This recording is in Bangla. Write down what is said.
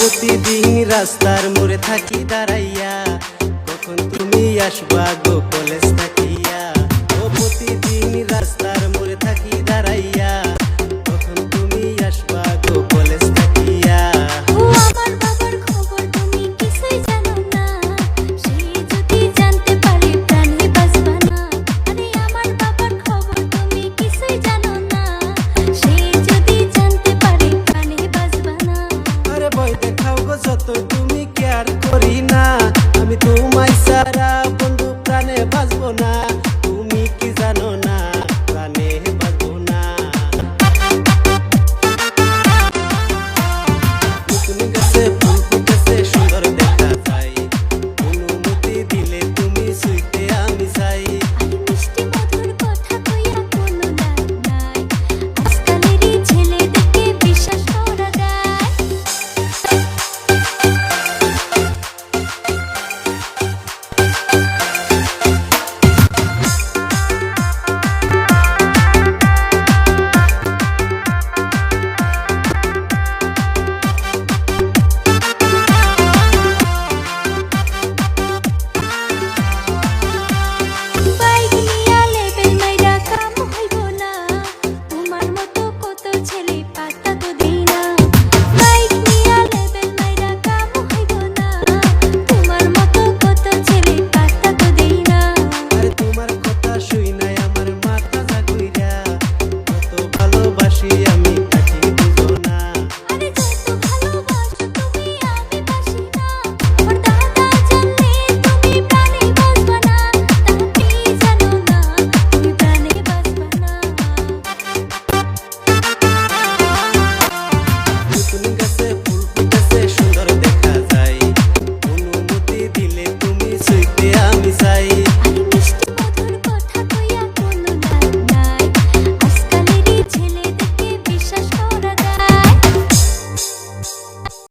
প্রতিদিন রাস্তার মোড়ে থাকি দাঁড়াইয়া কখন তুমি আসবা গো কলেজ যত তুমি কেয়ার করি না আমি তোমায় সারা